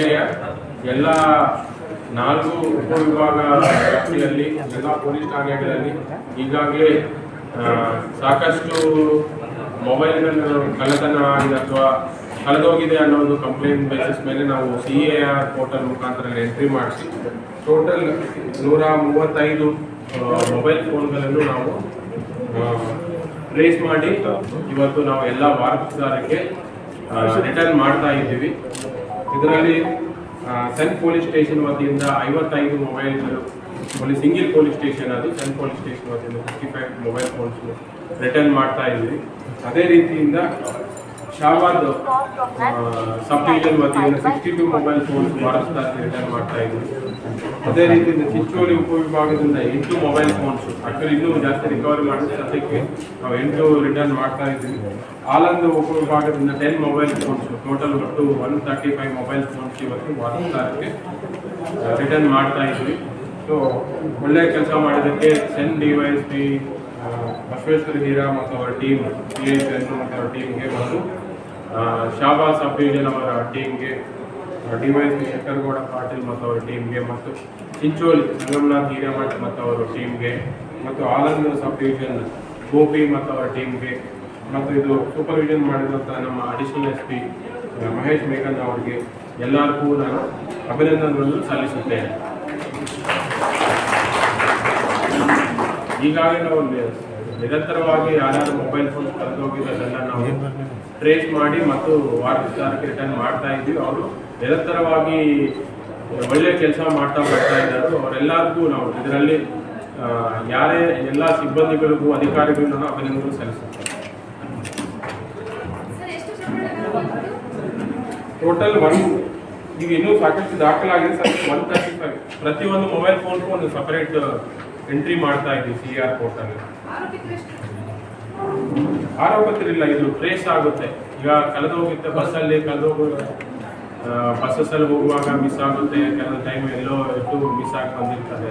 ಜಿಲ್ಲೆಯ ಎಲ್ಲ ನಾಲ್ಕು ಉಪವಿಭಾಗ ವ್ಯಾಪ್ತಿಯಲ್ಲಿ, ಎಲ್ಲ ಪೊಲೀಸ್ ಠಾಣೆಗಳಲ್ಲಿ ಈಗಾಗಲೇ ಸಾಕಷ್ಟು ಮೊಬೈಲ್ನಲ್ಲಿ ಕಳ್ಳತನ ಆಗಿದೆ ಅಥವಾ ಕಳೆದೋಗಿದೆ ಅನ್ನೋ ಒಂದು ಕಂಪ್ಲೇಂಟ್ ಬೇಸಿಸ್ ಮೇಲೆ ನಾವು ಸಿ ಎ ಆರ್ ಪೋರ್ಟಲ್ ಮುಖಾಂತರ ಎಂಟ್ರಿ ಮಾಡಿಸಿ ಟೋಟಲ್ ನೂರ ಮೂವತ್ತೈದು ಮೊಬೈಲ್ ಫೋನ್ಗಳನ್ನು ನಾವು ಟ್ರೇಸ್ ಮಾಡಿ ಇವತ್ತು ನಾವು ಎಲ್ಲ ವಾರಸುದಾರಕ್ಕೆ ರಿಟರ್ನ್ ಮಾಡ್ತಾ ಇದ್ದೀವಿ. ಇದರಲ್ಲಿ ಸೆಂಟ್ ಪೊಲೀಸ್ ಸ್ಟೇಷನ್ ವತಿಯಿಂದ ಐವತ್ತೈದು ಮೊಬೈಲ್ಗಳು ಒಂದು ಸಿಂಗಲ್ ಪೊಲೀಸ್ ಸ್ಟೇಷನ್ ಅದು ಸೆಂಟ್ ಪೊಲೀಸ್ ಸ್ಟೇಷನ್ ವತಿಯಿಂದ fifty five mobile phones return ಮಾಡ್ತಾ ಇದ್ವಿ ಅದೇ ರೀತಿಯಿಂದ ಶಾಬಾದ್ ಸಬ್ ಡಿವಿಷನ್ ವತಿಯಿಂದ ಸಿಕ್ಸ್ಟಿ ಟು ಮೊಬೈಲ್ ಫೋನ್ಸ್ ವಾರಸುದಾರಕ್ಕೆ ರಿಟರ್ನ್ ಮಾಡ್ತಾ ಇದ್ದೀವಿ ಅದೇ ರೀತಿಯಿಂದ ಚಿಂಚೋಳಿ ಉಪವಿಭಾಗದಿಂದ ಎಂಟು ಮೊಬೈಲ್ ಫೋನ್ಸ್ ಆಕ್ಚುಲಿ ಇನ್ನೂ ಜಾಸ್ತಿ ರಿಕವರಿ ಮಾಡಿದ ಸದ್ಯಕ್ಕೆ ನಾವು ಎಂಟು ರಿಟರ್ನ್ ಮಾಡ್ತಾ ಇದ್ದೀವಿ. ಆಲಂದ ಉಪವಿಭಾಗದಿಂದ ಟೆನ್ ಮೊಬೈಲ್ ಫೋನ್ಸ್ ಟೋಟಲ್ ಒಟ್ಟು one thirty five mobile phones ಇವತ್ತು ಭಾರತಕ್ಕೆ ರಿಟರ್ನ್ ಮಾಡ್ತಾ ಇದ್ವಿ ಸೊ ಒಳ್ಳೆಯ ಕೆಲಸ ಮಾಡಿದ್ದಕ್ಕೆ CEN D Y P Basaveshwara Heera ಮತ್ತು ಅವರ ಟೀಮ್ ಪಿ ಎಚ್ ಮತ್ತು ಅವರ ಟೀಮ್ಗೆ ಮತ್ತು ಆ, ಶಾಬಾಜ್ ಸಬ್ ಡಿವಿಷನ್ ಅವರ ಟೀಮ್ಗೆ ಡಿವೈಸ್ ಶಂಕರಗೌಡ ಪಾಟೀಲ್ ಮತ್ತು ಅವರ ಟೀಮ್ಗೆ ಮತ್ತು ಚಿಂಚೋಲಿ ಸಂಗಮನಾಥ್ ಹಿರೇಮಠ್ ಮತ್ತು ಅವರ ಟೀಮ್ಗೆ ಮತ್ತು ಆನಂದ್ ಸಬ್ ಡಿವಿಷನ್ ಗೋಪಿ ಮತ್ತು ಅವರ ಟೀಮ್ಗೆ ಮತ್ತು ಇದು ಸೂಪರ್ವಿಷನ್ ಮಾಡಿದಂಥ ನಮ್ಮ ಅಡಿಷನಲ್ ಎಸ್ ಪಿ ಮಹೇಶ್ ಮೇಘನ್ ಅವರಿಗೆ ಎಲ್ಲರಿಗೂ ನಾನು ಅಭಿನಂದನೆಗಳನ್ನು ಸಲ್ಲಿಸುತ್ತೇನೆ. ಈಗಾಗಲೇ ನಾವು ನಿರಂತರವಾಗಿ ಯಾರ್ಯಾರು ಮೊಬೈಲ್ ಫೋನ್ ಕಳೆದೋಗಿರೋದೆಲ್ಲ ನಾವು ಟ್ರೇಸ್ ಮಾಡಿ ಮತ್ತು ವಾರಸುದಾರಕ್ಕೆ ರಿಟರ್ನ್ ಮಾಡ್ತಾ ಇದ್ವಿ ಅವರು ನಿರಂತರವಾಗಿ ಒಳ್ಳೆ ಕೆಲಸ ಮಾಡ್ತಾ ಬರ್ತಾ ಇದ್ದಾರೆ. ಅವರೆಲ್ಲರಿಗೂ ನಾವು ಇದರಲ್ಲಿ ಯಾರೇ ಎಲ್ಲ ಸಿಬ್ಬಂದಿಗಳಿಗೂ ಅಧಿಕಾರಿಗಳಿಗೂ ನಾನು ಅಭಿನಂದನೆ ಸಲ್ಲಿಸುತ್ತೇನೆ ಟೋಟಲ್ ಒನ್ ಈಗ ಇನ್ನೂ ಸಾಕಷ್ಟು ದಾಖಲಾಗಿದೆ ಸರ್. ಒನ್ ತರ್ಟಿ ಫೈವ್ ಪ್ರತಿಯೊಂದು ಮೊಬೈಲ್ ಫೋನ್ಗೂ ಒಂದು ಸಪರೇಟ್ ಎಂಟ್ರಿ ಮಾಡ್ತಾ ಇದ್ದೀವಿ ಸಿ ಆರ್ ಪೋರ್ಟಲ್ ಎಷ್ಟು? ಇದು ಟ್ರೇಸ್ ಆಗುತ್ತೆ. ಈಗ ಕಳೆದು ಹೋಗುತ್ತೆ ಬಸ್ಸಲ್ಲಿ ಕಳೆದು ಬಸ್ಸಲ್ಲಿ ಹೋಗುವಾಗ ಮಿಸ್ ಆಗುತ್ತೆ ಕೆಲವು ಟೈಮ್ ಎಲ್ಲೋ ಇಟ್ಟು ಮಿಸ್ ಆಗಿ ಬಂದಿರ್ತದೆ.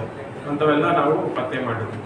ಅಂಥವೆಲ್ಲ ನಾವು ಪತ್ತೆ ಮಾಡಿದ್ವಿ.